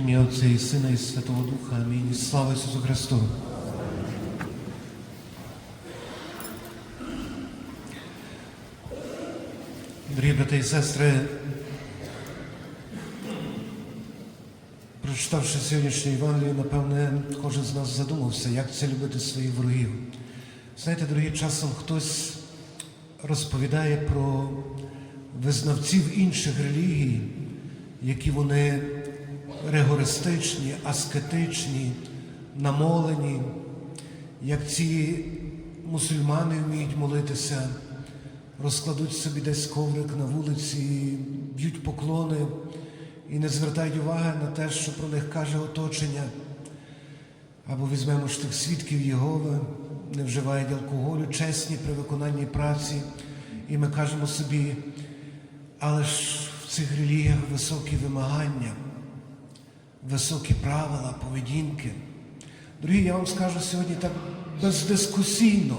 ім'я Отця і Сина і Святого Духа. Амінь. Слава Ісусу Христу. Дорогі брати і сестри, прочитавши сьогоднішню Євангелію, напевне, кожен з нас задумався, як це любити своїх ворогів. Знаєте, дорогі, часом хтось розповідає про визнавців інших релігій, які вони ригористичні, аскетичні, намолені, як ці мусульмани вміють молитися, розкладуть собі десь коврик на вулиці, б'ють поклони і не звертають уваги на те, що про них каже оточення. Або візьмемо ж тих свідків Єгови, не вживають алкоголю, чесні при виконанні праці, і ми кажемо собі, але ж в цих релігіях високі вимагання, високі правила, поведінки. Дорогі, я вам скажу сьогодні так бездискусійно,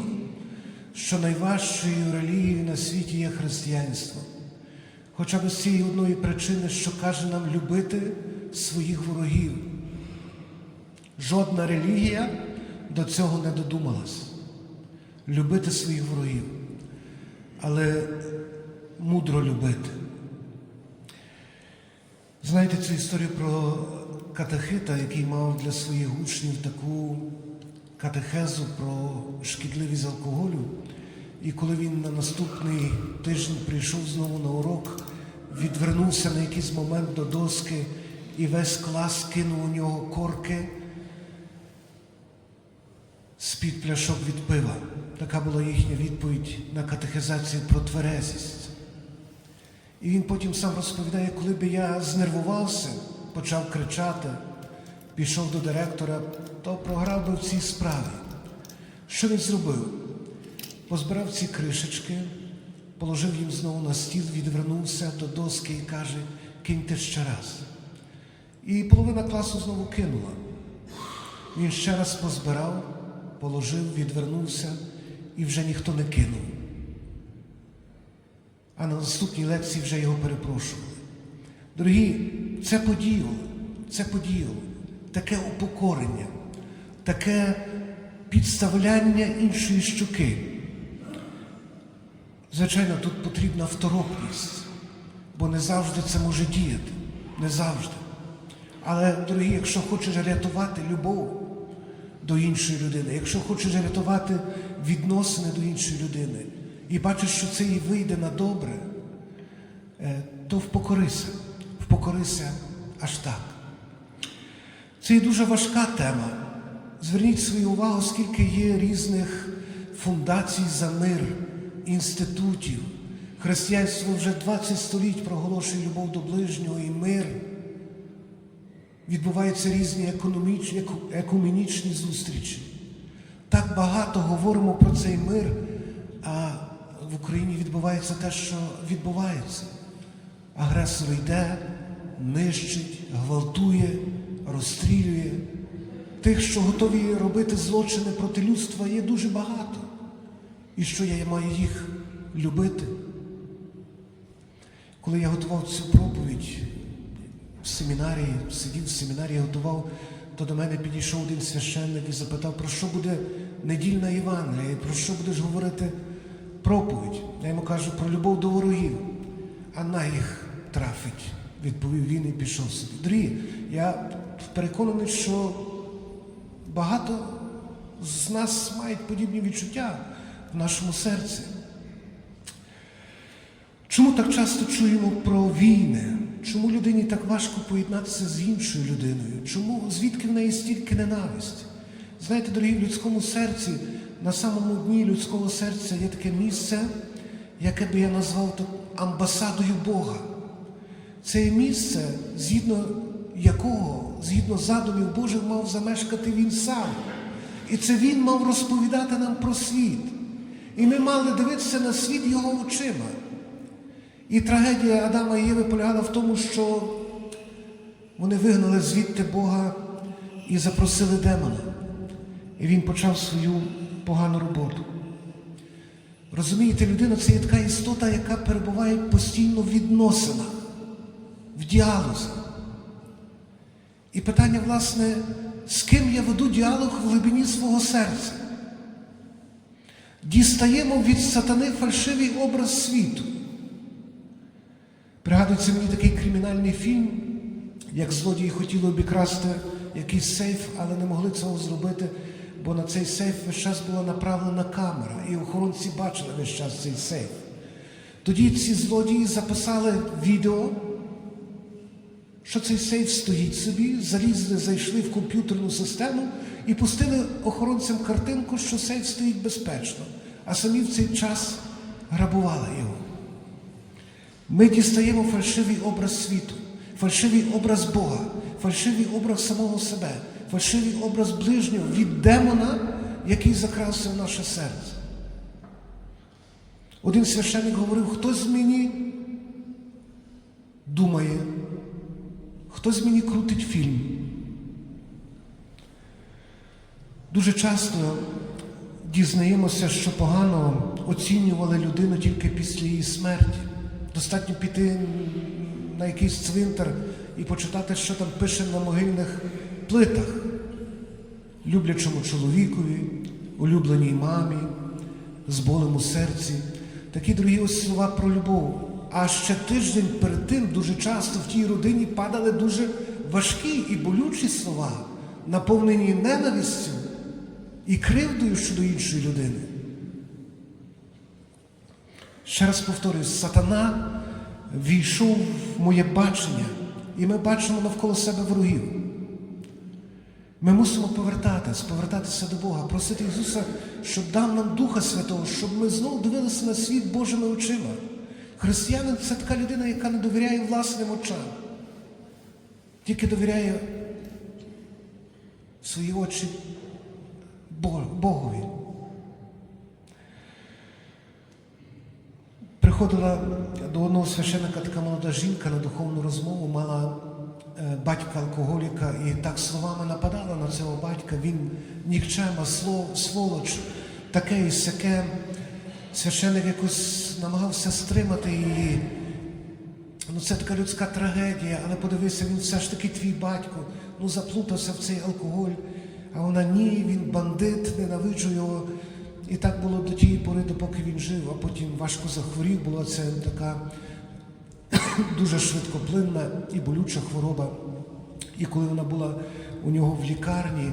що найважчою релігією на світі є християнство. Хоча б з цієї одної причини, що каже нам любити своїх ворогів. Жодна релігія до цього не додумалась. Любити своїх ворогів, але мудро любити. Знаєте цю історію про катехита, який мав для своїх учнів таку катехезу про шкідливість алкоголю. І коли він на наступний тиждень прийшов знову на урок, відвернувся на якийсь момент до доски і весь клас кинув у нього корки з-під пляшок від пива. Така була їхня відповідь на катехизацію про тверезість. І він потім сам розповідає, коли би я знервувався, почав кричати, пішов до директора, то програв би в цій справі. Що він зробив? Позбирав ці кришечки, положив їм знову на стіл, відвернувся до доски і каже, киньте ще раз. І половина класу знову кинула. Він ще раз позбирав, положив, відвернувся і вже ніхто не кинув. А на наступній лекції вже його перепрошували. Дорогі, це подіяло, це подіяло, таке упокорення, таке підставляння іншої щуки. Звичайно, тут потрібна второпність, бо не завжди це може діяти. Не завжди. Але, дорогі, якщо хочеш рятувати любов до іншої людини, якщо хочеш рятувати відносини до іншої людини, і бачиш, що це їй вийде на добре, е, то впокорися, впокорися аж так. Це є дуже важка тема. Зверніть свою увагу, скільки є різних фундацій за мир, інститутів. Християнство вже 20 століть проголошує любов до ближнього і мир. Відбуваються різні економічні, еку- екуменічні зустрічі. Так багато говоримо про цей мир, а в Україні відбувається те, що відбувається. Агресор йде, нищить, гвалтує, розстрілює. Тих, що готові робити злочини проти людства, є дуже багато. І що я маю їх любити? Коли я готував цю проповідь в семінарії, сидів в семінарії, готував, то до мене підійшов один священник і запитав, про що буде недільна Євангелія, про що будеш говорити проповідь. Я йому кажу про любов до ворогів, а на їх трафить, відповів він і пішов собі. Дорогі, я переконаний, що багато з нас мають подібні відчуття в нашому серці. Чому так часто чуємо про війни? Чому людині так важко поєднатися з іншою людиною? Чому звідки в неї стільки ненависті? Знаєте, дорогі, в людському серці, на самому дні людського серця є таке місце, яке би я назвав амбасадою Бога. Це є місце, згідно якого, згідно задумів Божих, мав замешкати він сам. І це він мав розповідати нам про світ. І ми мали дивитися на світ його очима. І трагедія Адама і Єви полягала в тому, що вони вигнали звідти Бога і запросили демона. І він почав свою погану роботу. Розумієте, людина це є така істота, яка перебуває постійно в відносинах, в діалозі. І питання, власне, з ким я веду діалог в глибині свого серця? Дістаємо від сатани фальшивий образ світу. Пригадується мені такий кримінальний фільм, як злодії хотіли обікрасти якийсь сейф, але не могли цього зробити, бо на цей сейф весь час була направлена камера, і охоронці бачили весь час цей сейф. Тоді ці злодії записали відео, що цей сейф стоїть собі, залізли, зайшли в комп'ютерну систему і пустили охоронцям картинку, що сейф стоїть безпечно, а самі в цей час грабували його. Ми дістаємо фальшивий образ світу, фальшивий образ Бога, фальшивий образ самого себе, фальшивий образ ближнього від демона, який закрався в наше серце. Один священник говорив, хтось з мені думає, хтось мені крутить фільм. Дуже часто дізнаємося, що погано оцінювали людину тільки після її смерті. Достатньо піти на якийсь цвинтар і почитати, що там пише на могильних плитах. Люблячому чоловікові, улюбленій мамі, з болем у серці. Такі дорогі ось слова про любов. А ще тиждень перед тим дуже часто в тій родині падали дуже важкі і болючі слова, наповнені ненавистю і кривдою щодо іншої людини. Ще раз повторюю, сатана війшов в моє бачення, і ми бачимо навколо себе ворогів. Ми мусимо повертатись, повертатися до Бога, просити Ісуса, щоб дав нам Духа Святого, щоб ми знову дивилися на світ Божими очима. Християнин це така людина, яка не довіряє власним очам, тільки довіряє свої очі Богові. Приходила до одного священника така молода жінка на духовну розмову, мала е, батька алкоголіка і так словами нападала на цього батька. Він нікчема, сволоч, таке і сяке. Священник якось намагався стримати її. Ну це така людська трагедія, але подивися, він все ж таки твій батько, ну заплутався в цей алкоголь. А вона ні, він бандит, ненавиджу його. І так було до тієї пори, допоки він жив, а потім важко захворів. Була це така дуже швидкоплинна і болюча хвороба. І коли вона була у нього в лікарні,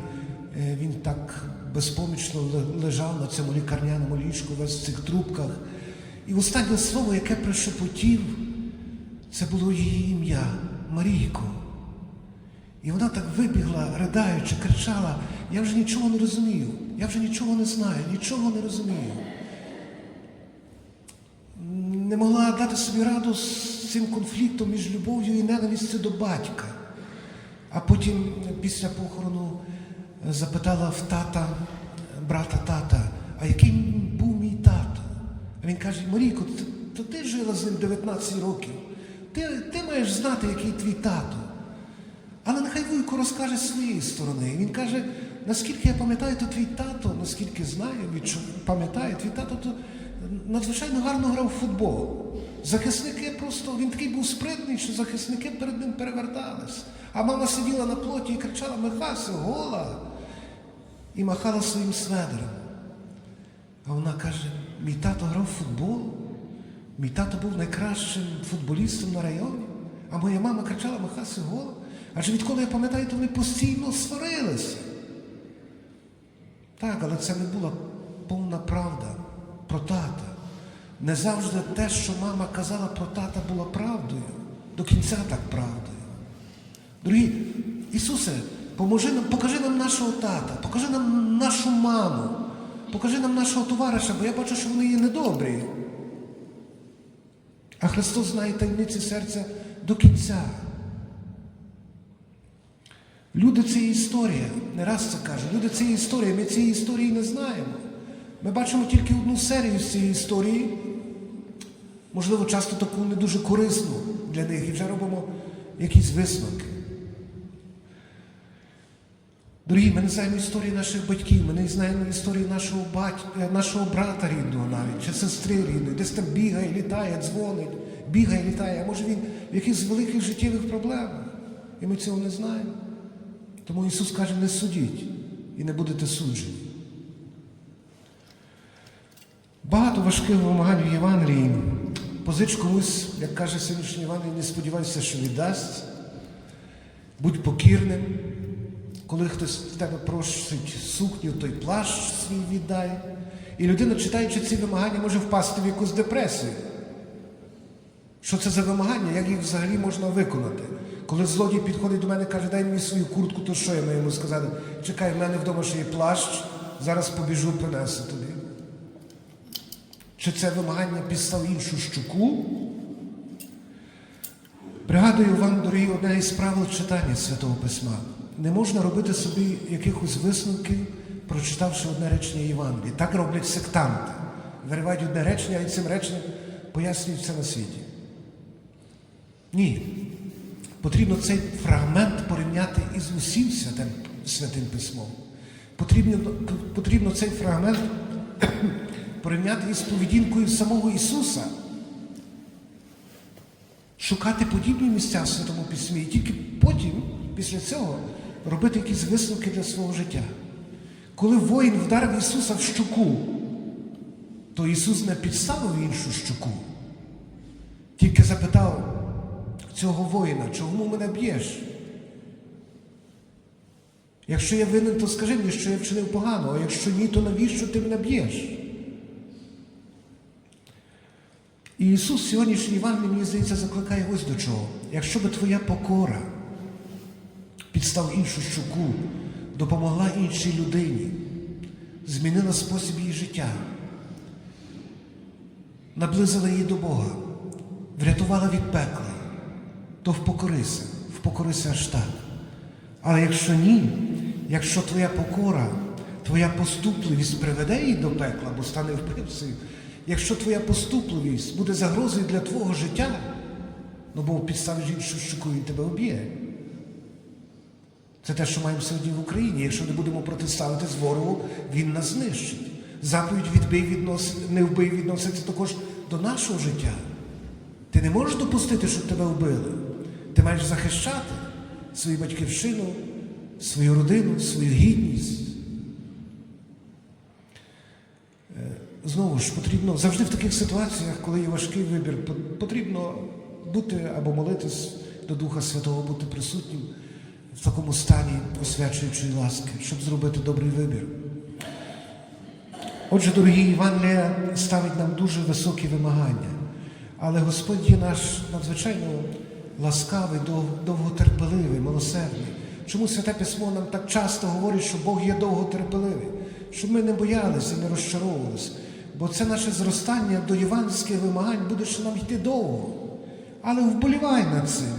е, він так безпомічно лежав на цьому лікарняному ліжку, весь в цих трубках. І останнє слово, яке пришепотів, це було її ім'я Марійко. І вона так вибігла, riдаючи, кричала: я вже нічого не розумію, я вже нічого не знаю, нічого не розумію. Не могла дати собі раду з цим конфліктом між любов'ю і ненавистю до батька. А потім, після похорону, запитала в тата, брата тата, а який був мій тато? А він каже, Марійко, то ти жила з ним 19 років. Ти, ти маєш знати, який твій тато. Але нехай Вуйко розкаже з своєї сторони. Він каже, наскільки я пам'ятаю, то твій тато, наскільки знаю, пам'ятаю, твій тато то надзвичайно гарно грав в футбол. Захисники просто, він такий був спритний, що захисники перед ним перевертались. А мама сиділа на плоті і кричала Михасю, гола! І махала своїм сведером. А вона каже, мій тато грав футбол, мій тато був найкращим футболістом на районі, а моя мама кричала Михасю, гола. Адже відколи я пам'ятаю, то вони постійно сварилися. Так, але це не була повна правда про тата. Не завжди те, що мама казала про тата, було правдою. До кінця так правдою. Дорогі, Ісусе, поможи нам, покажи нам нашого тата, покажи нам нашу маму, покажи нам нашого товариша, бо я бачу, що вони є недобрі. А Христос знає таємниці серця до кінця. Люди це історія, не раз це кажу, люди це історія, ми цієї історії не знаємо. Ми бачимо тільки одну серію з цієї історії, можливо, часто таку не дуже корисну для них, і вже робимо якісь висновки. Дорогі, ми не знаємо історії наших батьків, ми не знаємо історії нашого батька, нашого брата рідного навіть, чи сестри рідної, десь там бігає, літає, дзвонить, бігає, літає, а може він в якихось великих життєвих проблемах. І ми цього не знаємо. Тому Ісус каже, не судіть і не будете суджені. Багато важких вимагань в Євангелії. Позич комусь, як каже сьогоднішній Євангелій, не сподівайся, що віддасть. Будь покірним. Коли хтось в тебе просить сукню, той плащ свій віддай. І людина, читаючи ці вимагання, може впасти в якусь депресію. Що це за вимагання? Як їх взагалі можна виконати? Коли злодій підходить до мене і каже, дай мені свою куртку, то що я маю йому сказати? Чекай, в мене вдома ще є плащ, зараз побіжу, принесу тобі. Чи це вимагання підстав іншу щуку? Пригадую вам, дорогі, одне із правил читання Святого Письма. Не можна робити собі якихось висновків, прочитавши одне речення Євангелії. Так роблять сектанти. Виривають одне речення і цим реченням пояснюють все на світі. Ні. Потрібно цей фрагмент порівняти із усім святим, святим письмом. Потрібно, потрібно цей фрагмент порівняти із поведінкою самого Ісуса. Шукати подібні місця в Святому Письмі і тільки потім, після цього, робити якісь висновки для свого життя. Коли воїн вдарив Ісуса в щуку, то Ісус не підставив іншу щуку, тільки запитав цього воїна, чому мене б'єш? Якщо я винен, то скажи мені, що я вчинив погано, а якщо ні, то навіщо ти мене б'єш? І Ісус сьогоднішній Євангелій, мені здається, закликає ось до чого. Якщо би твоя покора підстав іншу щуку, допомогла іншій людині, змінила спосіб її життя, наблизила її до Бога, врятувала від пекла, то впокорися, впокорися аж так. Але якщо ні, якщо твоя покора, твоя поступливість приведе її до пекла, бо стане вбивцею, якщо твоя поступливість буде загрозою для твого життя, ну бо підставиш іншу щуку, він тебе вб'є. Це те, що маємо сьогодні в Україні. Якщо не будемо протиставити з ворогу, він нас знищить. Заповідь відбий віднос... не вбий відноситься також до нашого життя. Ти не можеш допустити, щоб тебе вбили. Ти маєш захищати свою батьківщину, свою родину, свою гідність. Е, Знову ж потрібно завжди в таких ситуаціях, коли є важкий вибір, потрібно бути або молитись до Духа Святого, бути присутнім в такому стані освячуючої ласки, щоб зробити добрий вибір. Отже, дорогі Євангелія ставить нам дуже високі вимагання, але Господь є наш надзвичайно ласкавий, довготерпеливий, милосердний. Чому Святе Письмо нам так часто говорить, що Бог є довготерпеливий, щоб ми не боялися і не розчаровувалися. Бо це наше зростання до євангельських вимагань буде ще нам йти довго. Але вболівай над цим,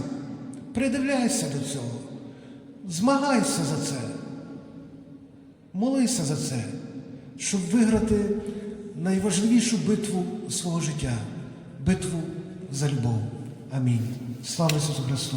придивляйся до цього, змагайся за це. Молися за це, щоб виграти найважливішу битву свого життя битву за любов. Амінь. Слава Ісусу Христу!